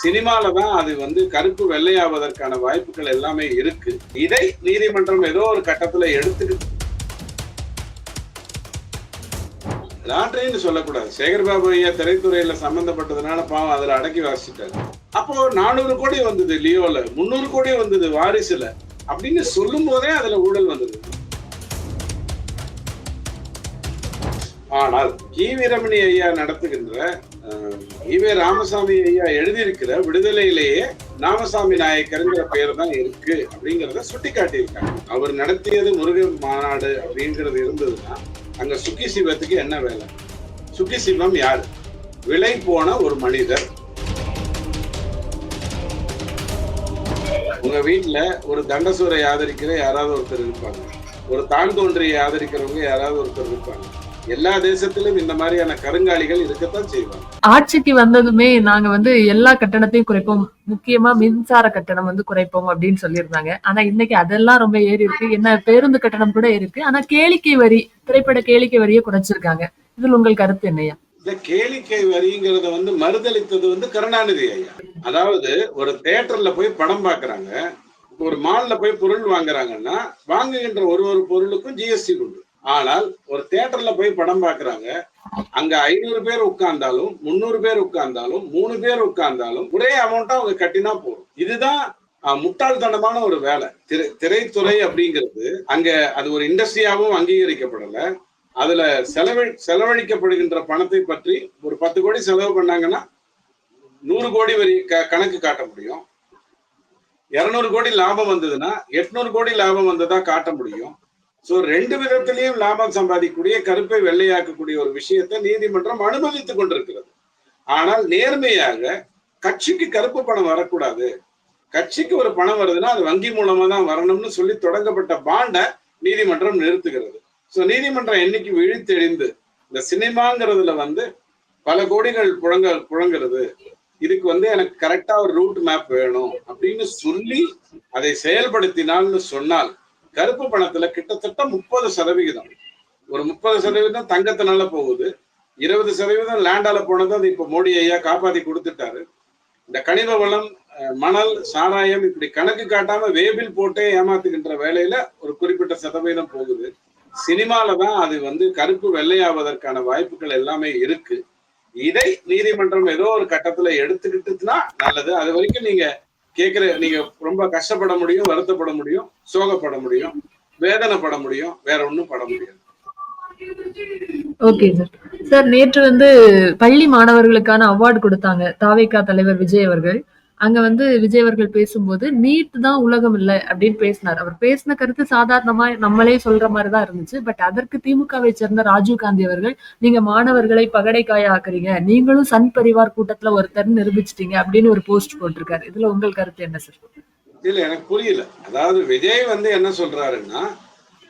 சினிமால தான் அது வந்து கருப்பு வெள்ளையாவதற்கான வாய்ப்புகள் எல்லாமே இருக்கு. இதை நீதிமன்றம் ஏதோ ஒரு கட்டத்துல எடுத்துக்கிட்டு லாட்ரின்னு சொல்லக்கூடாது. சேகர்பாபு ஐயா திரைத்துறையில சம்பந்தப்பட்டதுனால பாவம் அதுல அடக்கி வாசிட்டாரு அப்போ நானூறு கோடி வந்தது லியோல முந்நூறு கோடி வந்தது வாரிசுல அப்படின்னு சொல்லும் போதே அதுல ஊழல் வந்தது. ஆனால் கி. வீரமணி ஐயா நடத்துகின்ற ஈவே ராமசாமி ஐயா எழுதியிருக்கிற விடுதலையிலேயே ராமசாமி நாயக்கருங்கிற பெயர் தான் இருக்கு அப்படிங்கிறத சுட்டி காட்டியிருக்காங்க அவர் நடத்தியது முருகன் மாநாடு அப்படிங்கிறது இருந்ததுன்னா அங்க சுக்கி சிவத்துக்கு என்ன வேலை? சுக்கி சிவம் யார்? விலை போன ஒரு மனிதர். உங்க வீட்டுல ஒரு தண்டசூரை ஆதரிக்கிற யாராவது ஒருத்தர் இருப்பாங்க. ஒரு தான் தோன்றியை ஆதரிக்கிறவங்க யாராவது ஒருத்தர் இருப்பாங்க. எல்லா தேசத்திலும் இந்த மாதிரியான கருங்காலிகள் இருக்கத்தான் செய்வாங்க. ஆட்சிக்கு வந்ததுமே நாங்க வந்து எல்லா கட்டணத்தையும் குறைப்போம். முக்கியமா மின்சார கட்டணம் வந்து குறைப்போம் அப்படின்னு சொல்லியிருந்தாங்க. ஆனா இன்னைக்கு அதெல்லாம் ரொம்ப ஏறி இருக்கு. என்ன பேருந்து கட்டணம் கூட இருக்கு. ஆனா கேளிக்கை வரி திரைப்பட கேளிக்கை வரியை குறைச்சிருக்காங்க. இதில் உங்கள் கருத்து என்னையா? இந்த கேளிக்கை வரிங்கிறத வந்து மறுதளித்தது வந்து கருணாநிதி ஐயா. அதாவது ஒரு தியேட்டர்ல போய் படம் பாக்குறாங்க. ஒரு மால்ல போய் பொருள் வாங்குறாங்கன்னா வாங்குகின்ற ஒரு ஒரு பொருளுக்கும் ஜிஎஸ்டி உண்டு. ஆனால் ஒரு தியேட்டர்ல போய் படம் பாக்குறாங்க. அங்க ஐநூறு பேர் உட்கார்ந்தாலும் முந்நூறு பேர் உட்கார்ந்தாலும் மூணு பேர் உட்கார்ந்தாலும் ஒரே அமௌண்ட்டா அவங்க கட்டினா போதும். இதுதான் முட்டாள்தனமான ஒரு வேலை. திரை திரைத்துறை அப்படிங்கிறது அங்க அது ஒரு இண்டஸ்ட்ரியாவும் அங்கீகரிக்கப்படல. அதுல செலவழி செலவழிக்கப்படுகின்ற பணத்தை பற்றி ஒரு பத்து கோடி செலவு பண்ணாங்கன்னா நூறு கோடி வரி க- கணக்கு காட்ட முடியும். இருநூறு கோடி லாபம் வந்ததுன்னா எட்நூறு கோடி லாபம் வந்ததா காட்ட முடியும். சோ ரெண்டு விதத்திலையும் லாபம் சம்பாதிக்கக்கூடிய கருப்பை வெள்ளையாக்கக்கூடிய ஒரு விஷயத்தை நீதிமன்றம் அனுமதித்துக் கொண்டிருக்கிறது. ஆனால் நேர்மையாக கட்சிக்கு கருப்பு பணம் வரக்கூடாது. கட்சிக்கு ஒரு பணம் வருதுன்னா அது வங்கி மூலமா தான் வரணும்னு சொல்லி தொடங்கப்பட்ட பாண்டை நீதிமன்றம் நிறுத்துகிறது. சோ நீதிமன்றம் என்னைக்கு விழித்தெழிந்து இந்த சினிமாங்கிறதுல வந்து பல கோடிகள் புழங்க புழங்குறது இதுக்கு வந்து எனக்கு கரெக்டா ஒரு ரூட் மேப் வேணும் அப்படின்னு சொல்லி அதை செயல்படுத்தினால்னு சொன்னால் கருப்பு பணத்துல கிட்டத்தட்ட முப்பது சதவிகிதம். ஒரு முப்பது சதவீதம் தங்கத்தினால போகுது. இருபது சதவீதம் லேண்டால போனது அது இப்ப மோடி ஐயா காப்பாத்தி கொடுத்துட்டாரு. இந்த கனிம வளம் மணல் சாராயம் இப்படி கணக்கு காட்டாம வேபில் போட்டே ஏமாத்துகின்ற வேலையில ஒரு குறிப்பிட்ட சதவீதம் போகுது. சினிமால தான் அது வந்து கருப்பு வெள்ளையாவதற்கான வாய்ப்புகள் எல்லாமே இருக்கு. இதை நீதிமன்றம் ஏதோ ஒரு கட்டத்துல எடுத்துக்கிட்டுனா நல்லது. அது வரைக்கும் நீங்க கேட்குற நீங்க ரொம்ப கஷ்டப்பட முடியும் வருத்தப்பட முடியும் சோகப்பட முடியும் வேதனைப்பட முடியும் வேற ஒண்ணும் பட முடியாது. ஓகே சார் சார் நேற்று வந்து பள்ளி மாணவர்களுக்கான அவார்டு கொடுத்தாங்க தாவேகா தலைவர் விஜய் அவர்கள். அங்க வந்து விஜய் அவர்கள் பேசும்போது நீட் தான் உலகம் இல்லை அப்படின்னு பேசினார். அவர் பேசின கருத்து சாதாரணமா நம்மளே சொல்ற மாதிரி தான் இருந்துச்சு. பட் அதற்கு திமுகவை சேர்ந்த ராஜீவ் காந்தி அவர்கள் நீங்க மாணவர்களை பகடைக்காய ஆக்குறீங்க. நீங்களும் சன் பரிவார் கூட்டத்துல ஒருத்தர் நிரூபிச்சிட்டீங்க அப்படின்னு ஒரு போஸ்ட் போட்டிருக்காரு. இதுல உங்கள் கருத்து என்ன சார் இல்ல எனக்கு புரியல. அதாவது விஜய் வந்து என்ன சொல்றாருன்னா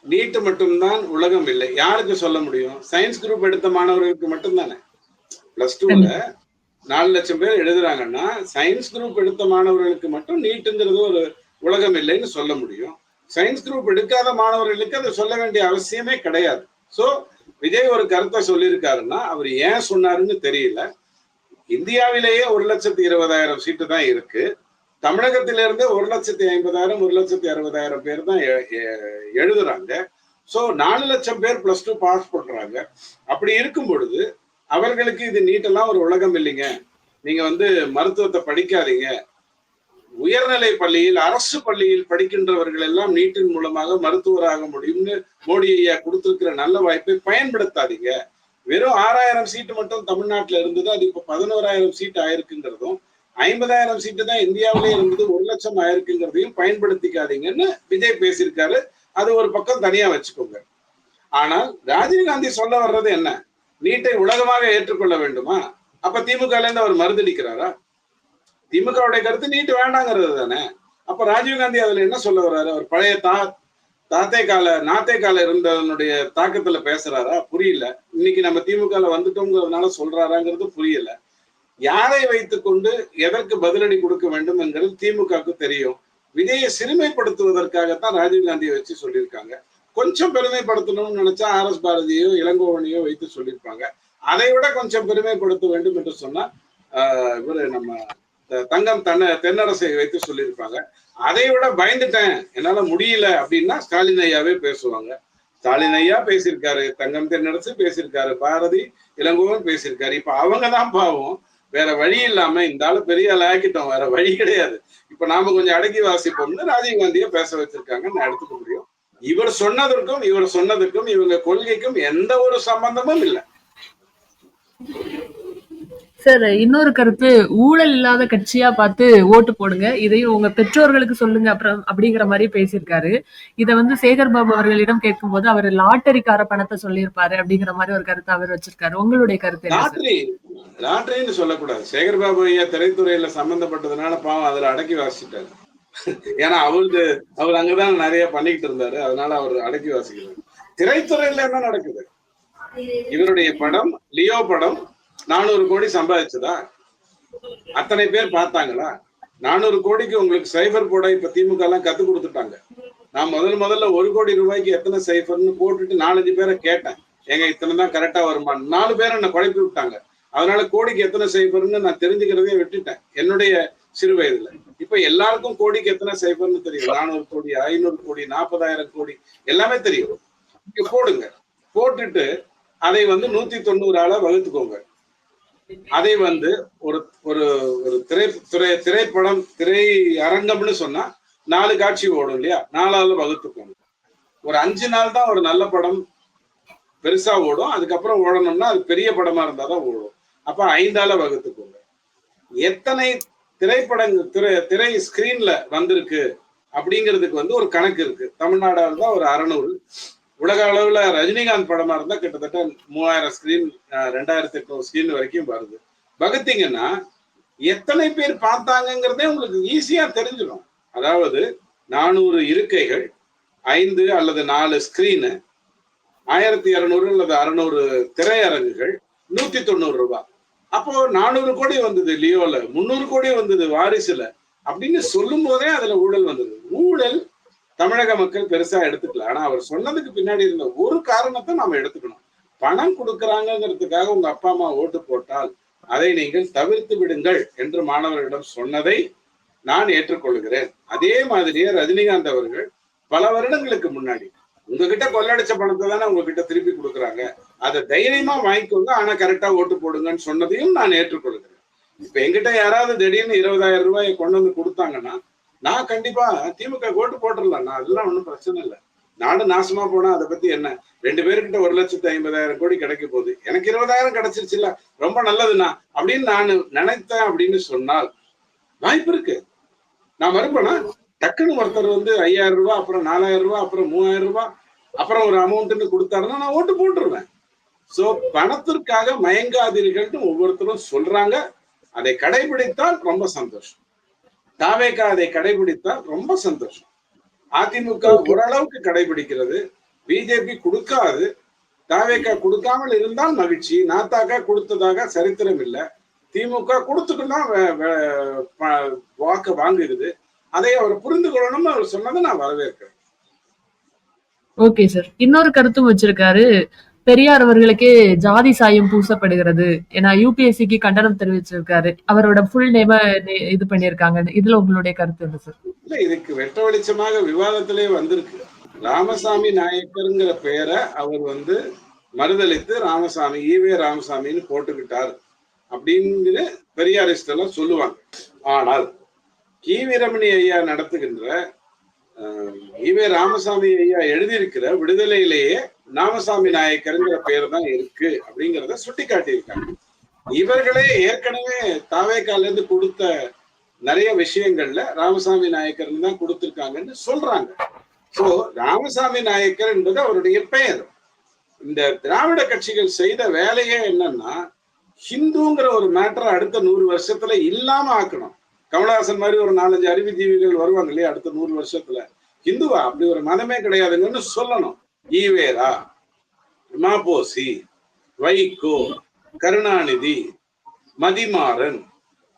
நீட்டு மட்டும்தான் உலகம் இல்லை. யாருக்கு சொல்ல முடியும்? சயின்ஸ் குரூப் எடுத்த மாணவர்களுக்கு மட்டும்தானே? பிளஸ் டூல நாலு லட்சம் பேர் எழுதுறாங்கன்னா சயின்ஸ் குரூப் எடுத்த மாணவர்களுக்கு மட்டும் நீட்டுங்கிறது ஒரு உலகம் இல்லைன்னு சொல்ல முடியும். சயின்ஸ் குரூப் எடுக்காத மாணவர்களுக்கு அதை சொல்ல வேண்டிய அவசியமே கிடையாது. ஸோ விஜய் ஒரு கருத்தை சொல்லியிருக்காருன்னா அவர் ஏன் சொன்னாருன்னு தெரியல. இந்தியாவிலேயே ஒரு லட்சத்தி இருபதாயிரம் சீட்டு தான் இருக்கு. தமிழகத்திலிருந்து ஒரு லட்சத்தி ஐம்பதாயிரம் ஒரு லட்சத்தி அறுபதாயிரம் பேர் தான் எ- எழுதுறாங்க. ஸோ நாலு லட்சம் பேர் பிளஸ் டூ பாஸ் பண்றாங்க. அப்படி இருக்கும் பொழுது அவர்களுக்கு இது நீட்டெல்லாம் ஒரு உலகம் இல்லைங்க. நீங்க வந்து மருத்துவத்தை படிக்காதீங்க. உயர்நிலை பள்ளியில் அரசு பள்ளியில் படிக்கின்றவர்கள் எல்லாம் நீட்டின் மூலமாக மருத்துவராக முடியும்னு மோடி ஐயா கொடுத்திருக்கிற நல்ல வாய்ப்பை பயன்படுத்தாதீங்க. வெறும் ஆறாயிரம் சீட்டு மட்டும் தமிழ்நாட்டுல இருந்தது அது இப்போ பதினோராயிரம் சீட்டு ஆயிருக்குங்கிறதும் ஐம்பதாயிரம் சீட்டு தான் இந்தியாவிலே இருந்தது ஒரு லட்சம் ஆயிருக்குங்கிறதையும் பயன்படுத்திக்காதீங்கன்னு விஜய் பேசியிருக்காரு. அது ஒரு பக்கம் தனியா வச்சுக்கோங்க. ஆனால் ராஜீவ்காந்தி சொல்ல வர்றது என்ன? நீட்டை உலகமாக ஏற்றுக்கொள்ள வேண்டுமா? அப்ப திமுக இருந்து அவர் மறுதளிக்கிறாரா திமுகவுடைய கருத்து நீட் வேண்டாங்கிறது தானே. அப்ப ராஜீவ்காந்தி அதுல என்ன சொல்ல வர்றாரு? அவர் பழைய தா தாத்தே கால நாத்தே கால இருந்தவனுடைய தாக்கத்துல பேசுறாரா? புரியல. இன்னைக்கு நம்ம திமுக வந்துட்டோங்கிறதுனால சொல்றாராங்கிறது புரியல. யாரை வைத்துக்கொண்டு எதற்கு பதிலடி கொடுக்க வேண்டும் என்கிறது திமுகவுக்கு தெரியும். விஜயை சிறுமைப்படுத்துவதற்காகத்தான் ராஜீவ்காந்தியை வச்சு சொல்லியிருக்காங்க. கொஞ்சம் பெருமைப்படுத்தணும்னு நினைச்சா ஆர் எஸ் பாரதியோ இளங்கோவனையோ வைத்து சொல்லியிருப்பாங்க. அதை விட கொஞ்சம் பெருமைப்படுத்த வேண்டும் என்று சொன்னா ஆஹ் இவரு நம்ம தங்கம் தன்ன தென்னரசை வைத்து சொல்லியிருப்பாங்க. அதை விட பயந்துட்டேன் என்னால முடியல அப்படின்னா ஸ்டாலின் ஐயாவே பேசுவாங்க. ஸ்டாலின் ஐயா பேசியிருக்காரு தங்கம் தென்னரசு பேசியிருக்காரு பாரதி இளங்கோவன் பேசியிருக்காரு. இப்ப அவங்க தான் பாவம். வேற வழி இல்லாம இந்த ஆளு பெரிய ஆள் ஆக்கிட்டோம் வேற வழி கிடையாது. இப்ப நாம கொஞ்சம் அடக்கி வாசிப்போம்னு ராஜீவ் காந்தியை பேச வச்சிருக்காங்கன்னு நான் எடுத்துக்க முடியும். இவர் சொன்னதற்கும் இவர் சொன்னதுக்கும் இவங்க கொள்கைக்கும் எந்த ஒரு சம்பந்தமும் இல்லை. சார் இன்னொரு கருத்து ஊழல் இல்லாத கட்சியா பார்த்து ஓட்டு போடுங்க இதையும் உங்க பெற்றோர்களுக்கு சொல்லுங்க அப்புறம் அப்படிங்கிற மாதிரி பேசியிருக்காரு. இத வந்து சேகர் பாபு அவர்களிடம் கேட்கும்போது அவர் லாட்டரிக்கார பணத்தை சொல்லியிருப்பாரு அப்படிங்கிற மாதிரி ஒரு கருத்தை அவர் வச்சிருக்காரு. உங்களுடைய கருத்து லாட்டரி லாட்டரின்னு சொல்லக்கூடாது. சேகர் பாபு ஐயா திரைத்துறையில சம்பந்தப்பட்டதுனால பாவம் அதுல அடக்கி வாசிட்டாரு ஏன்னா அவருக்கு அவர் அங்கதான் நிறைய பண்ணிக்கிட்டு இருந்தாரு. அதனால அவர் அடக்கி வாசிக்கிறார். திரைத்துறையில என்ன நடக்குது? இவருடைய படம் லியோ படம் நானூறு கோடி சம்பாதிச்சதா? அத்தனை பேர் பார்த்தாங்களா? நானூறு கோடிக்கு உங்களுக்கு சைபர் போட இப்ப திமுக எல்லாம் கத்து கொடுத்துட்டாங்க. நான் முதல் முதல்ல ஒரு கோடி ரூபாய்க்கு எத்தனை சைபர்னு போட்டுட்டு நாலஞ்சு பேரை கேட்டேன். எங்க இத்தனை தான் கரெக்டா வருமா நாலு பேரை என்ன குழப்பி விட்டாங்க. அதனால கோடிக்கு எத்தனை சைபர்னு நான் தெரிஞ்சுக்கிறதே விட்டுட்டேன். என்னுடைய சிறு வயதுல. இப்ப எல்லாருக்கும் கோடிக்கு எத்தனை சைபர்னு தெரியும். நானூறு கோடி ஐநூறு கோடி நாற்பதாயிரம் கோடி எல்லாமே தெரியும். போடுங்க. போட்டுட்டு அதை வந்து நூத்தி தொண்ணூறு வகுத்துக்கோங்க. அதை வந்து ஒரு ஒரு ஒரு திரை திரை திரைப்படம் திரை அரங்கம்னு சொன்னா நாலு காட்சி ஓடும் இல்லையா? நாலாவது வகுத்துக்கோங்க. ஒரு அஞ்சு நாள் தான் ஒரு நல்ல படம் பெருசா ஓடும். அதுக்கப்புறம் ஓடணும்னா அது பெரிய படமா இருந்தாதான் ஓடும். அப்ப ஐந்தால வகுத்துக்கோங்க. எத்தனை திரைப்படங்கள் திரை திரை ஸ்கிரீன்ல வந்திருக்கு அப்படிங்கிறதுக்கு வந்து ஒரு கணக்கு இருக்கு. தமிழ்நாடா இருந்தா ஒரு அறநூறு. உலக அளவுல ரஜினிகாந்த் படமா இருந்தா கிட்டத்தட்ட மூவாயிரம் ஸ்கிரீன் ரெண்டாயிரத்தி எட்நூறு ஸ்கிரீன் வரைக்கும் வருது. வகுத்தீங்கன்னா எத்தனை பேர் பார்த்தாங்கங்கிறதே உங்களுக்கு ஈஸியா தெரிஞ்சிடும். அதாவது நானூறு இருக்கைகள் ஐந்து அல்லது நாலு ஸ்கிரீனு ஆயிரத்தி இரநூறு அல்லது அறுநூறு திரையரங்குகள் நூத்தி தொண்ணூறு ரூபாய். அப்போ நானூறு கோடி வந்தது லியோல முந்நூறு கோடி வந்தது வாரிசுல அப்படின்னு சொல்லும் போதே அதுல ஊழல் வந்தது. ஊழல் தமிழக மக்கள் பெருசா எடுத்துக்கல. ஆனா அவர் சொன்னதுக்கு பின்னாடி இருந்த ஒரு காரணத்தை நாம எடுத்துக்கணும். பணம் கொடுக்கறாங்கிறதுக்காக உங்க அப்பா அம்மா ஓட்டு போட்டால் அதை நீங்கள் தவிர்த்து விடுங்கள் என்று மாணவர்களிடம் சொன்னதை நான் ஏற்றுக்கொள்கிறேன். அதே மாதிரியே ரஜினிகாந்த் அவர்கள் பல வருடங்களுக்கு முன்னாடி உங்ககிட்ட கொள்ளடிச்ச பணத்தை தானே உங்ககிட்ட திருப்பி கொடுக்குறாங்க. அதை தைரியமா வாங்கிக்கோங்க. ஆனா கரெக்டா ஓட்டு போடுங்கன்னு சொன்னதையும் நான் ஏற்றுக்கொள்கிறேன். இப்ப என்கிட்ட யாராவது திடீர்னு இருபதாயிரம் ரூபாயை கொண்டு வந்து கொடுத்தாங்கன்னா நான் கண்டிப்பா திமுக ஓட்டு போட்டுடலாம் நான் அதெல்லாம் ஒன்றும் பிரச்சனை இல்லை. நாடு நாசமா போனா அதை பத்தி என்ன? ரெண்டு பேருக்கிட்ட ஒரு லட்சத்து ஐம்பதாயிரம் கோடி கிடைக்க போகுது. எனக்கு இருபதாயிரம் கிடைச்சிருச்சுல ரொம்ப நல்லதுண்ணா. அப்படின்னு நான் நினைத்தேன் அப்படின்னு சொன்னால் வாய்ப்பு இருக்கு. நான் மறுப்பேனா? டக்குன்னு ஒருத்தர் வந்து ஐயாயிரம் ரூபாய் அப்புறம் நாலாயிரம் ரூபாய் அப்புறம் மூவாயிரம் ரூபாய் அப்புறம் ஒரு அமௌண்ட்னு கொடுத்தாருன்னா நான் ஓட்டு போட்டுருவேன். சோ பணத்திற்காக மயங்காதீர்கள்னு ஒவ்வொருத்தரும் சொல்றாங்க. அதை கடைபிடித்தால் ரொம்ப சந்தோஷம். தாவேக்கா அதை கடைபிடித்தால் ரொம்ப சந்தோஷம். அதிமுக ஓரளவுக்கு கடைபிடிக்கிறது. பிஜேபி கொடுக்காது. தாவேக்கா கொடுக்காமல் இருந்தால் மகிழ்ச்சி. நாத்தாக்கா கொடுத்ததாக சரித்திரம் இல்லை. திமுக கொடுத்துட்டுனா வாக்கு வாங்குகிறது. அதை அவர் புரிந்து கொள்ளணும்னு அவர் சொன்னதை நான் வரவேற்கிறேன். ஓகே சார் இன்னொரு கருத்தும் வச்சிருக்காரு. பெரியார் அவர்களுக்கே ஜாதி சாயம் பூசப்படுகிறது ஏன்னா யூபிஎஸ்சிக்கு கண்டனம் தெரிவிச்சிருக்காரு. அவரோட ஃபுல் நேம இது பண்ணிருக்காங்க இதுல உங்களுடைய கருத்து என்ன சார் இல்ல இதுக்கு வெட்ட வெளிச்சமாக விவாதத்திலே வந்திருக்கு. ராமசாமி நாயக்கருங்கிற பெயரை அவர் வந்து மறுதளித்து ராமசாமி ஈவே ராமசாமின்னு போட்டுக்கிட்டார். அப்படிங்கிற பெரியாரிஸ்ட் எல்லாம் சொல்லுவாங்க. ஆனால் கி. வீரமணி ஐயா நடத்துகின்ற ஈவே ராமசாமி ஐயா எழுதியிருக்கிற விடுதலையிலேயே ராமசாமி நாயக்கருங்கிற பெயர் தான் இருக்கு அப்படிங்கிறத சுட்டி காட்டியிருக்காங்க இவர்களே ஏற்கனவே தாவேக்கால இருந்து கொடுத்த நிறைய விஷயங்கள்ல ராமசாமி நாயக்கர்னு தான் கொடுத்திருக்காங்கன்னு சொல்றாங்க. சோ ராமசாமி நாயக்கர் என்பது அவருடைய பெயர். இந்த திராவிட கட்சிகள் செய்த வேலையே என்னன்னா ஹிந்துங்கிற ஒரு மேட்டரை அடுத்த நூறு வருஷத்துல இல்லாம ஆக்கணும். கமலஹாசன் மாதிரி ஒரு நாலஞ்சு அறிவுஜீவிகள் வருவாங்க இல்லையா அடுத்த நூறு வருஷத்துல? ஹிந்துவா? அப்படி ஒரு மதமே கிடையாதுங்கன்னு சொல்லணும். ஈவேரா மாபோசி வைகோ கருணாநிதி மதிமாறன்.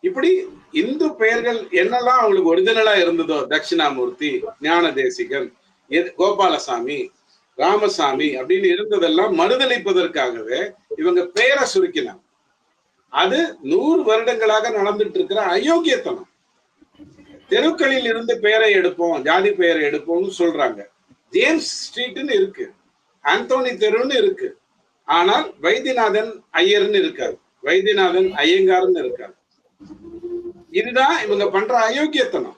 இப்படி இந்து பெயர்கள் என்னெல்லாம் அவங்களுக்கு ஒரிஜினலா இருந்ததோ? தட்சிணாமூர்த்தி ஞான தேசிகன் கோபாலசாமி ராமசாமி அப்படின்னு இருந்ததெல்லாம் மறுதளிப்பதற்காகவே இவங்க பெயரை சுருக்கினாங்க. அது நூறு வருடங்களாக நடந்துட்டு இருக்கிற அயோக்கியத்தனம். தெருக்களில் இருந்து பெயரை எடுப்போம் ஜாதி பெயரை எடுப்போம்னு சொல்றாங்க. ஜேம்ஸ் ஸ்ட்ரீட்னு இருக்கு ஆந்தோனி தெருன்னு இருக்கு. ஆனால் வைத்தியநாதன் ஐயர்னு இருக்காது வைத்தியநாதன் ஐயங்கார்னு இருக்காது இதுதான் இவங்க பண்ற அயோக்கியத்தனம்.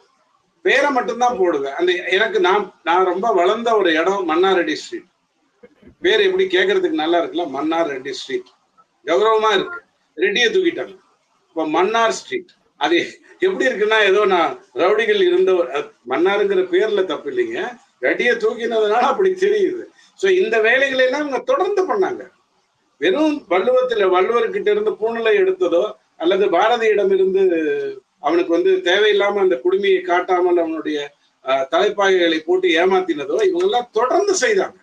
பேரை மட்டும்தான் போடுவேன். அந்த எனக்கு நான் நான் ரொம்ப வளர்ந்த ஒரு இடம் மன்னாரெட்டி ஸ்ட்ரீட். பேர் எப்படி கேட்கறதுக்கு நல்லா இருக்குல்ல? மன்னார் ரெட்டி ஸ்ட்ரீட். கௌரவமா இருக்கு. ரெட்டியை தூக்கிட்டாங்க. இப்போ மன்னார் ஸ்ட்ரீட். அது எப்படி இருக்குன்னா ஏதோ நான் ரவுடிகள் இருந்த மன்னாருங்கிற பேர்ல தப்பு இல்லைங்க. ரெட்டியை தூக்கினதுனால அப்படி தெரியுது. சோ இந்த வேலைகளை எல்லாம் இவங்க தொடர்ந்து பண்ணாங்க. வெறும் வள்ளுவத்துல வள்ளுவர்கிட்ட இருந்து பூணலை எடுத்ததோ அல்லது பாரதியிடம் இருந்து அவனுக்கு வந்து தேவையில்லாம அந்த குடுமையை காட்டாமல் அவனுடைய அஹ், தலைப்பாகைகளை போட்டு ஏமாத்தினதோ இவங்க எல்லாம் தொடர்ந்து செய்தாங்க.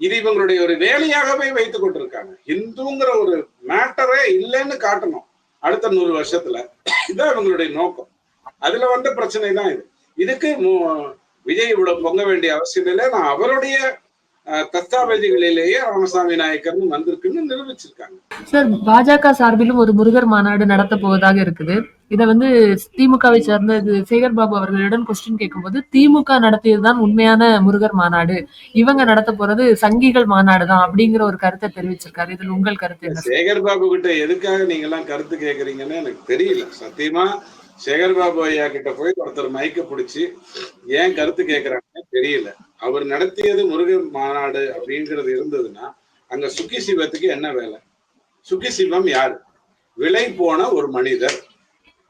இது இவங்களுடைய ஒரு வேலையாகவே வைத்துக் கொண்டிருக்காங்க. இந்துங்கிற ஒரு மேட்டரே இல்லைன்னு காட்டணும். அடுத்த நூறு வருஷத்துல இதுதான் இவங்களுடைய நோக்கம். அதுல வந்த பிரச்சனை தான் இது. இதுக்கு மு- விஜய் இவ்வளவு பொங்க வேண்டிய அவசியம் இல்லை. நான் அவருடைய அஹ், தஸ்தாவேஜுகளிலேயே ராமசாமி நாயக்கர்னு வந்திருக்குன்னு நிரூபிச்சிருக்காங்க. சார் பாஜக சார்பிலும் ஒரு முருகர் மாநாடு நடத்த போவதாக இருக்குது. இத வந்து திமுகவை சேர்ந்த இது சேகர் பாபு அவர்களிடம் கொஸ்டின் கேட்கும்போது திமுக நடத்தியதுதான் உண்மையான முருகர் மாநாடு. இவங்க நடத்த போறது சங்கிகள் மாநாடு தான் அப்படிங்கிற ஒரு கருத்தை தெரிவிச்சிருக்காரு. இதுல உங்கள் கருத்து என்ன? சேகர் பாபு கிட்ட எதுக்காக நீங்க எல்லாம் கருத்து கேக்குறீங்கன்னு எனக்கு தெரியல. சத்தியமா சேகர் பாபு ஐயா கிட்ட போய் ஒருத்தர் மைக்க பிடிச்சி ஏன் கருத்து கேக்குறாங்கன்னு தெரியல. அவர் நடத்தியது முருகர் மாநாடு அப்படிங்கிறது இருந்ததுன்னா அங்க சுக்கி சிவத்துக்கு என்ன வேலை? சுக்கி சிவம் யாரு? விலை போன ஒரு மனிதர்.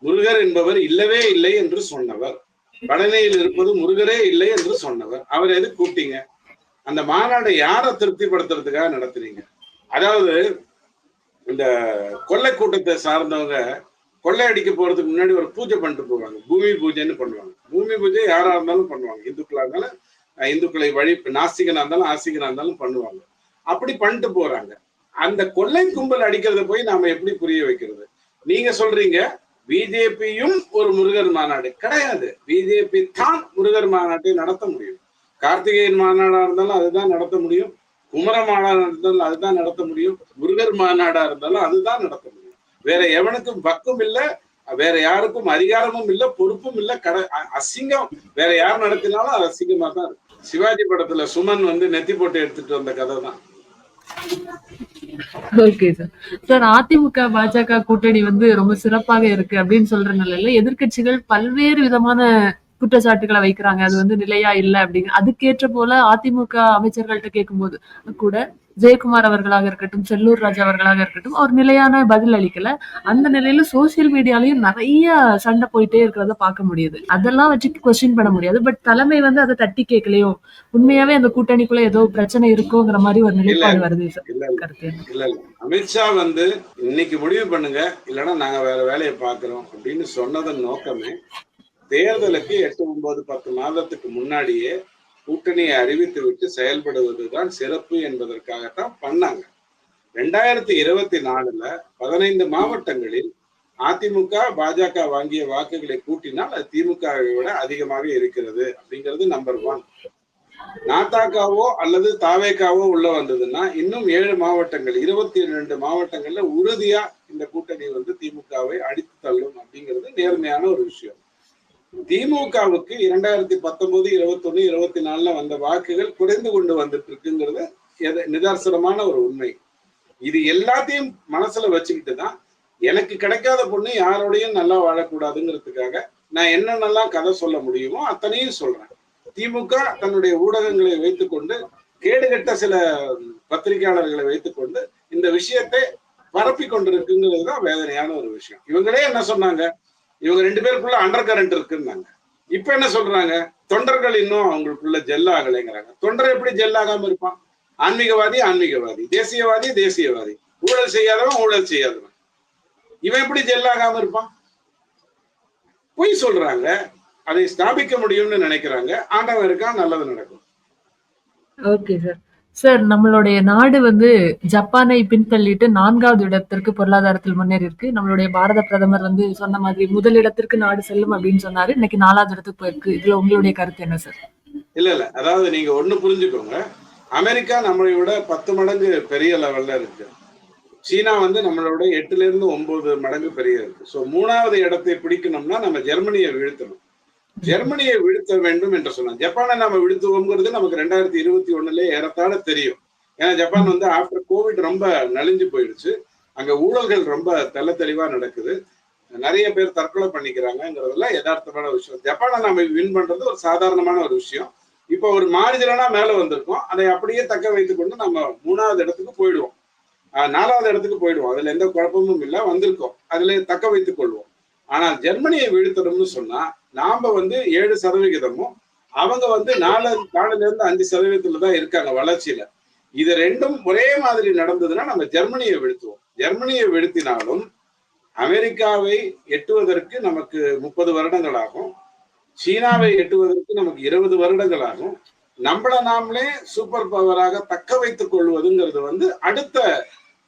முருகர் என்பவர் இல்லவே இல்லை என்று சொன்னவர். பழனியில் இருப்பது முருகரே இல்லை என்று சொன்னவர். அவர் எது கூப்பிட்டீங்க? அந்த மாநாடை யாரை திருப்திப்படுத்துறதுக்காக நடத்துறீங்க? அதாவது இந்த கொள்ளை கூட்டத்தை சார்ந்தவங்க கொள்ளையடிக்க போறதுக்கு முன்னாடி ஒரு பூஜை பண்ணிட்டு போவாங்க. பூமி பூஜைன்னு பண்ணுவாங்க. பூமி பூஜை யாரா இருந்தாலும் பண்ணுவாங்க. இந்துக்களா இருந்தாலும் இந்துக்களை வழி நாஸ்திகனா இருந்தாலும் ஆஸ்திகனா இருந்தாலும் பண்ணுவாங்க. அப்படி பண்ணிட்டு போறாங்க. அந்த கொள்ளை கும்பல் அடிக்கிறத போய் நாம எப்படி புரிய வைக்கிறது? நீங்க சொல்றீங்க பிஜேபியும் ஒரு முருகர் மாநாடு. கிடையாது. பிஜேபி தான் முருகர் மாநாட்டை நடத்த முடியும். கார்த்திகேயன் மாநாடா இருந்தாலும் அதுதான் நடத்த முடியும். குமர மாநாடா இருந்தாலும் அதுதான் நடத்த முடியும். முருகர் மாநாடா இருந்தாலும் அதுதான் நடத்த முடியும். வேற எவனுக்கும் பக்கும் இல்ல. வேற யாருக்கும் அதிகாரமும் இல்ல. பொறுப்பும் இல்ல. கட அசிங்கம். வேற யார் நடத்தினாலும் அது அசிங்கமா தான் இருக்கும். சிவாஜி படத்துல சுமன் வந்து நெத்தி போட்டு எடுத்துட்டு வந்த கதை தான். Okay sir sir AIADMK BJP கூட்டணி வந்து ரொம்ப சிறப்பாக இருக்கு அப்படின்னு சொல்ற நிலையில எதிர்க்கட்சிகள் பல்வேறு விதமான குற்றச்சாட்டுகளை வைக்கிறாங்க அது வந்து நிலையா இல்ல அப்படிங்க அதுக்கேற்ற போல அதிமுக அமைச்சர்கள்ட்ட கேட்கும்போது கூட ஜெயக்குமார் அவர்களாக இருக்கட்டும் செல்லூர் ராஜா அவர்களாக இருக்கட்டும் அவர் நிலையான பதில் அளிக்கல. அந்த நிலையில சோசியல் மீடியாலயும் நிறைய சண்டை போயிட்டே இருக்கிறத பார்க்க முடியுது. அதெல்லாம் வச்சு கொஸ்டின் பண்ண முடியாது. பட் தலைமை வந்து அதை தட்டி கேட்கலையோ உண்மையாவே அந்த கூட்டணிக்குள்ள ஏதோ பிரச்சனை இருக்குங்கிற மாதிரி ஒரு நிலைப்பாடு வருது கருத்து அமித்ஷா வந்து இன்னைக்கு முடிவு பண்ணுங்க. இல்லைன்னா நாங்க வேற வேலையை பார்க்கிறோம் அப்படின்னு சொன்னதன் நோக்கமே தேர்தலுக்கு எட்டு ஒன்பது பத்து மாதத்துக்கு முன்னாடியே கூட்டணியை அறிவித்து விட்டு செயல்படுவதுதான் சிறப்பு என்பதற்காகத்தான் பண்ணாங்க. ரெண்டாயிரத்தி இருபத்தி நாலுல பதினைந்து மாவட்டங்களில் அதிமுக பாஜக வாங்கிய வாக்குகளை கூட்டினால் அது திமுகவை விட அதிகமாக இருக்கிறது அப்படிங்கிறது நம்பர் ஒன் நாத்தாக்காவோ அல்லது தாவேக்காவோ உள்ள வந்ததுன்னா இன்னும் ஏழு மாவட்டங்கள் இருபத்தி ரெண்டு மாவட்டங்கள்ல உறுதியா இந்த கூட்டணி வந்து திமுகவை அடித்து தள்ளும் அப்படிங்கிறது நேர்மையான ஒரு விஷயம். திமுகவுக்கு இரண்டாயிரத்தி பத்தொன்பது இருபத்தொன்னு இருபத்தி நாலுல வந்த வாக்குகள் குறைந்து கொண்டு வந்துட்டு இருக்குங்கிறது நிதர்சனமான ஒரு உண்மை. இது எல்லாத்தையும் மனசுல வச்சுக்கிட்டு தான் எனக்கு கிடைக்காத பொண்ணு யாரோடையும் நல்லா வாழக்கூடாதுங்கிறதுக்காக நான் என்னென்னலாம் கதை சொல்ல முடியுமோ அத்தனையும் சொல்றேன். திமுக தன்னுடைய ஊடகங்களை வைத்துக்கொண்டு கேடுகட்ட சில பத்திரிகையாளர்களை வைத்துக்கொண்டு இந்த விஷயத்தை பரப்பி கொண்டிருக்குங்கிறது தான் வேதனையான ஒரு விஷயம். இவங்களே என்ன சொன்னாங்க? இவங்க ரெண்டு பேருக்குள்ள அண்டர் கரண்ட் இருக்குன்னாங்க. இப்ப என்ன சொல்றாங்க? தொண்டர்கள் இன்னும் அவங்களுக்குள்ள ஜெல் ஆகலைங்கிறாங்க. தொண்டர் எப்படி ஜெல் ஆகாம இருப்பான்? ஆன்மீகவாதி ஆன்மீகவாதி. தேசியவாதி தேசியவாதி. ஊழல் செய்யாதவன் ஊழல் செய்யாதவன். இவன் எப்படி ஜெல் ஆகாம இருப்பான்? பொய் சொல்றாங்க. அதை ஸ்தாபிக்க முடியும்னு நினைக்கிறாங்க. ஆண்டவன் இருக்கான் நல்லது நடக்கும். ஓகே சார் சார் நம்மளுடைய நாடு வந்து ஜப்பானை பின்தள்ளிட்டு நான்காவது இடத்திற்கு பொருளாதாரத்தில் முன்னேறி இருக்கு நம்மளுடைய பாரத பிரதமர் வந்து சொன்ன மாதிரி முதல் இடத்திற்கு நாடு செல்லும் அப்படின்னு சொன்னாரு. இன்னைக்கு நாலாவது இடத்துக்கு போயிருக்கு. இதுல உங்களுடைய கருத்து என்ன சார் இல்ல இல்ல. அதாவது நீங்க ஒண்ணு புரிஞ்சுக்கோங்க. அமெரிக்கா நம்மளை விட பத்து மடங்கு பெரிய லெவல்ல இருக்கு. சீனா வந்து நம்மளோட எட்டுல இருந்து ஒன்பது மடங்கு பெரிய இருக்கு. ஸோ மூணாவது இடத்தை பிடிக்கணும்னா நம்ம ஜெர்மனியை வீழ்த்தணும். ஜெர்மனியை வீழ்த்த வேண்டும் என்று சொன்னாங்க ஜப்பானை நம்ம வீழ்த்துவோங்கிறது நமக்கு ரெண்டாயிரத்தி இருபத்தி ஒண்ணுல ஏறத்தாழ தெரியும். ஏன்னா ஜப்பான் வந்து ஆஃப்டர் கோவிட் ரொம்ப நலிஞ்சு போயிடுச்சு. அங்க ஊழல்கள் ரொம்ப தெல்ல தெளிவா நடக்குது. நிறைய பேர் தற்கொலை பண்ணிக்கிறாங்கிறதுல யதார்த்தமான விஷயம். ஜப்பானை நம்ம வின் பண்றது ஒரு சாதாரணமான ஒரு விஷயம். இப்போ ஒரு மாறுதலனா மேல வந்திருக்கோம். அதை அப்படியே தக்க வைத்துக்கொண்டு நம்ம மூணாவது இடத்துக்கு போயிடுவோம். நாலாவது இடத்துக்கு போயிடுவோம். அதுல எந்த குழப்பமும் இல்லை. வந்திருக்கோம். அதுல தக்க வைத்துக் கொள்வோம். ஆனால் ஜெர்மனியை வீழ்த்தணும்னு சொன்னா நாம வந்து ஏழு சதவிகிதமும் அவங்க வந்து நாலு நாலுல இருந்து அஞ்சு சதவீதத்துல தான் இருக்காங்க வளர்ச்சியில. இது ரெண்டும் ஒரே மாதிரி நடந்ததுன்னா நம்ம ஜெர்மனியை வீழ்த்துவோம். ஜெர்மனியை வீழ்த்தினாலும் அமெரிக்காவை எட்டுவதற்கு நமக்கு முப்பது வருடங்கள் ஆகும். சீனாவை எட்டுவதற்கு நமக்கு இருபது வருடங்கள் ஆகும். நம்மள நாமளே சூப்பர் பவராக தக்க வைத்துக் கொள்வதுங்கிறது வந்து அடுத்த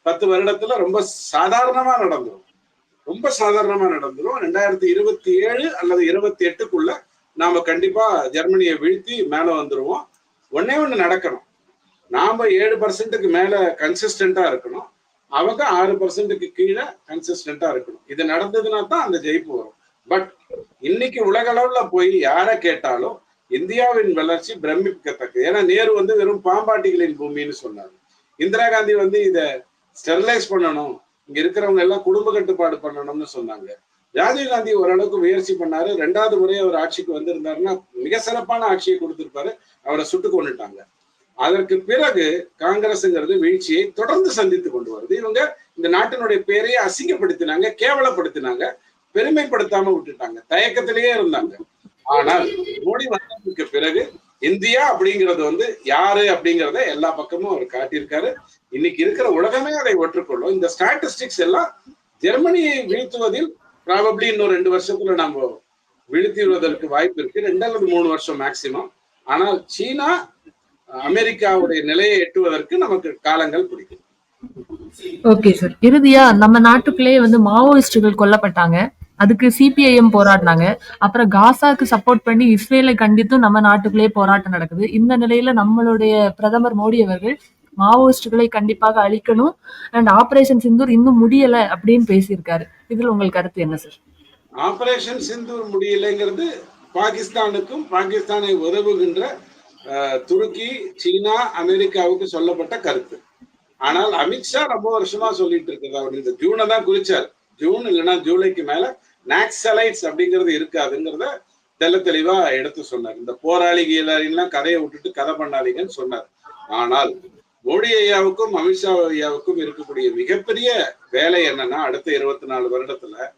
பத்து வருடத்துல ரொம்ப சாதாரணமா நடந்துடும் ரொம்ப சாதாரணமா நடந்துரும். ரெண்டாயிரத்தி இருபத்தி ஏழு அல்லது இருபத்தி எட்டுக்குள்ள நாம கண்டிப்பா ஜெர்மனியை வீழ்த்தி மேல வந்துருவோம். ஒன்னே ஒண்ணு நடக்கணும். நாம ஏழு பர்சன்ட்டுக்கு மேல கன்சிஸ்டண்டா இருக்கணும். அவங்க ஆறு பர்சன்ட்டுக்கு கீழே கன்சிஸ்டண்டா இருக்கணும். இது நடந்ததுன்னா தான் அந்த ஜெயிப்பு வரும். பட் இன்னைக்கு உலக அளவுல போய் யாரை கேட்டாலும் இந்தியாவின் வளர்ச்சி பிரமிக்கத்தக்கது. ஏன்னா நேரு வந்து வெறும் பாம்பாட்டிகளின் பூமின்னு சொன்னாரு. இந்திரா காந்தி வந்து இத ஸ்டெர்லைஸ் பண்ணணும். இங்க இருக்கிறவங்க எல்லாம் குடும்ப கட்டுப்பாடு பண்ணணும்னு சொன்னாங்க. ராஜீவ் காந்தி ஓரளவுக்கு முயற்சி பண்ணாரு. ரெண்டாவது முறை அவர் ஆட்சிக்கு வந்திருந்தாருன்னா மிக சிறப்பான ஆட்சியை கொடுத்திருப்பாரு. அவரை சுட்டு கொண்டுட்டாங்க அதற்கு பிறகு காங்கிரஸ்ங்கிறது வீழ்ச்சியை தொடர்ந்து சந்தித்து கொண்டு வருது. இவங்க இந்த நாட்டினுடைய பேரையே அசிங்கப்படுத்தினாங்க கேவலப்படுத்தினாங்க பெருமைப்படுத்தாம விட்டுட்டாங்க. தயக்கத்திலேயே இருந்தாங்க. ஆனால் மோடி வந்ததுக்கு பிறகு இந்தியா அப்படிங்கிறது வந்து யாரு அப்படிங்கிறத எல்லா பக்கமும் அவர் காட்டியிருக்காரு. இன்னைக்கு இருக்கிற உலகமே அதை ஒற்றுக்கொள்ளும். இந்த ஸ்டாட்டிஸ்டிக்ஸ் எல்லாம் ஜெர்மனியை வீழ்த்துவதில் ப்ராபப்ளி இன்னும் ரெண்டு வருஷத்துல நம்ம வீழ்த்திடுவதற்கு வாய்ப்பு இருக்கு. ரெண்டு அல்லது மூணு வருஷம் மேக்சிமம் ஆனால் சீனா அமெரிக்காவுடைய நிலையை எட்டுவதற்கு நமக்கு காலங்கள் பிடிக்கும். ஓகே சார் இறுதியா நம்ம நாட்டுக்குள்ளேயே வந்து மாவோயிஸ்டுகள் கொல்லப்பட்டாங்க. அதுக்கு சிபிஐஎம் போராடினாங்க. அப்புறம் காசாக்கு சப்போர்ட் பண்ணி இஸ்ரேலை கண்டித்தும் நம்ம நாட்டுக்குள்ளேயே போராட்டம் நடக்குது. இந்த நிலையில நம்மளுடைய பிரதமர் மோடி அவர்கள் மாவோயிஸ்டுகளை கண்டிப்பாக அழிக்கணும். அண்ட் ஆபரேஷன் சிந்தூர் இன்னும் முடியல அப்படின்னு பேசியிருக்காரு. இதுல உங்கள் கருத்து என்ன சார் ஆபரேஷன் சிந்தூர் முடியலைங்கிறது பாகிஸ்தானுக்கும் பாகிஸ்தானை உதவுகின்ற துருக்கி சீனா அமெரிக்காவுக்கு சொல்லப்பட்ட கருத்து. ஆனால் அமித்ஷா ரொம்ப வருஷமா சொல்லிட்டு இருக்கிறது அவர் இந்த ஜூனை தான் குறிச்சார். ஜூன் இல்லைன்னா ஜூலைக்கு மேல நாக்சலைட்ஸ் அப்படிங்கிறது இருக்காதுங்கிறத தெள்ள தெளிவா எடுத்து சொன்னார். இந்த போராளிகளெல்லாம் கதையை விட்டுட்டு கதை பண்ணாதீங்கன்னு சொன்னார். ஆனால் மோடி ஐயாவுக்கும் அமித்ஷா ஐயாவுக்கும் இருக்கக்கூடிய மிகப்பெரிய வேலை என்னன்னா அடுத்த இருபத்தி நாலு வருடத்துல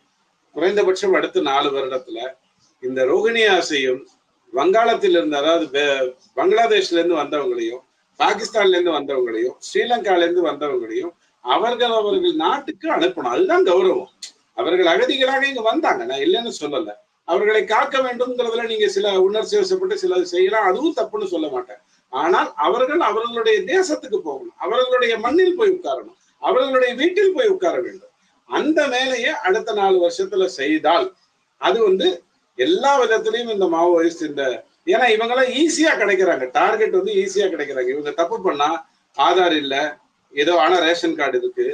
குறைந்தபட்சம் அடுத்த நாலு வருடத்துல இந்த ரோஹிணியாசையும் வங்காளத்தில் இருந்து அதாவது பங்களாதேஷ்ல இருந்து வந்தவங்களையும் பாகிஸ்தான்ல இருந்து வந்தவங்களையும் ஸ்ரீலங்கால இருந்து வந்தவங்களையும் அவர்கள் அவர்கள் நாட்டுக்கு அனுப்பணும். அதுதான் கௌரவம். அவர்கள் அகதிகளாக இங்க வந்தாங்க. நான் இல்லைன்னு சொல்லலை. அவர்களை காக்க வேண்டும்ங்கிறதுல நீங்க சில உணர்ச்சி வசப்பட்டு சில செய்யலாம். அதுவும் தப்புன்னு சொல்ல மாட்டேன். ஆனால் அவர்கள் அவர்களுடைய தேசத்துக்கு போகணும். அவர்களுடைய மண்ணில் போய் உட்காரணும். அவர்களுடைய வீட்டில் போய் உட்கார வேண்டும். அந்த வேலையை அடுத்த நாலு வருஷத்துல செய்தால் அது வந்து எல்லா விதத்திலையும் இந்த மாவோயிஸ்ட் இந்த ஏன்னா இவங்கெல்லாம் ஈஸியா கிடைக்கிறாங்க. டார்கெட் வந்து ஈஸியா கிடைக்கிறாங்க. இவங்க தப்பு பண்ணா ஆதார் இல்ல. ஏதோ ஆனா ரேஷன் கார்டு இருக்கு.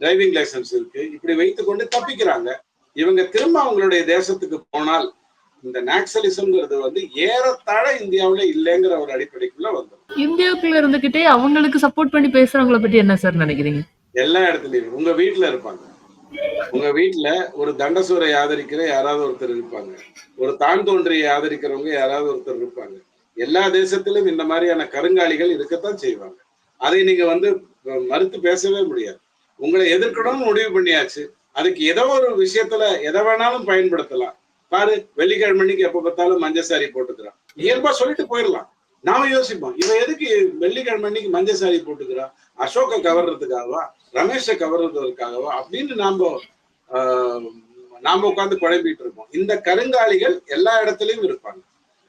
டிரைவிங் லைசன்ஸ் இருக்கு. இப்படி வைத்துக்கொண்டு தப்பிக்கிறாங்க. இவங்க திரும்ப அவங்களுடைய தேசத்துக்கு போனால் இந்த நாக்சலிசம்ங்கிறது வந்து ஏறத்தாழ இந்தியாவுல இல்லைங்கிற ஒரு அடிப்படைக்குள்ள வந்துடும் இந்தியாவுக்குள்ள இருந்துகிட்டே அவங்களுக்கு சப்போர்ட் பண்ணி பேசுறவங்கள பத்தி என்ன சார் நினைக்கிறீங்க? எல்லா இடத்துலயும். உங்க வீட்டுல இருப்பாங்க. உங்க வீட்டுல ஒரு தண்டசூரை ஆதரிக்கிற யாராவது ஒருத்தர் இருப்பாங்க. ஒரு தான் தோன்றியை ஆதரிக்கிறவங்க யாராவது ஒருத்தர் இருப்பாங்க. எல்லா தேசத்திலும் இந்த மாதிரியான கருங்காலிகள் இருக்கத்தான் செய்வாங்க. அதை நீங்க வந்து மறுத்து பேசவே முடியாது. உங்களை எதிர்க்கணும்னு முடிவு பண்ணியாச்சு. அதுக்கு ஏதோ ஒரு விஷயத்துல எதை வேணாலும் பயன்படுத்தலாம். பாரு வெள்ளிக்கிழமைக்கு எப்ப பார்த்தாலும் மஞ்ச சாரி போட்டுக்கிறான். இயல்பா சொல்லிட்டு போயிடலாம். நாம யோசிப்போம் இவன் எதுக்கு வெள்ளிக்கிழமை அன்னைக்கு மஞ்ச சாரி போட்டுக்கிறான்? அசோக கவர்றதுக்காகவா? ரமேஷை கவர்றதுக்காகவா அப்படின்னு நாம ஆஹ், நாம உட்கார்ந்து குழம்பிட்டு இருப்போம். இந்த கருங்காலிகள் எல்லா இடத்துலயும் இருப்பாங்க.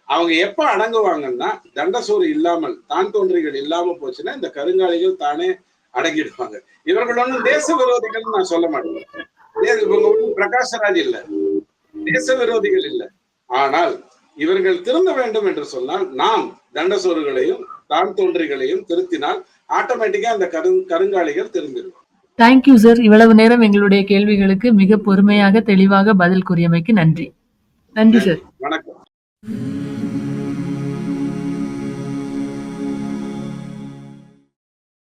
அவங்க எப்ப அடங்குவாங்கன்னா தண்டசோறு இல்லாமல் தான் தோன்றிகள் இல்லாம போச்சுன்னா இந்த கருங்காலிகள் தானே அடங்கிடுவாங்க. இவர்கள் ஒன்றும் தேச விரோதிகள் நான் சொல்ல மாட்டேன். இவங்க பிரகாசராஜ் இல்ல. தேச விரோதிகள் இல்ல. ஆனால் இவர்கள் திருந்த வேண்டும் என்று சொன்னால் நாம் தண்டசோறுகளையும் தான் தோன்றிகளையும் திருத்தினால் ஆட்டோமேட்டிக்கா அந்த கரு கருங்காலிகள் திரும்பிடும் தேங்க்யூ சார் இவ்வளவு நேரம் எங்களுடைய கேள்விகளுக்கு மிக பொறுமையாக தெளிவாக பதில் கூறியமைக்கு நன்றி. நன்றி சார் வணக்கம்.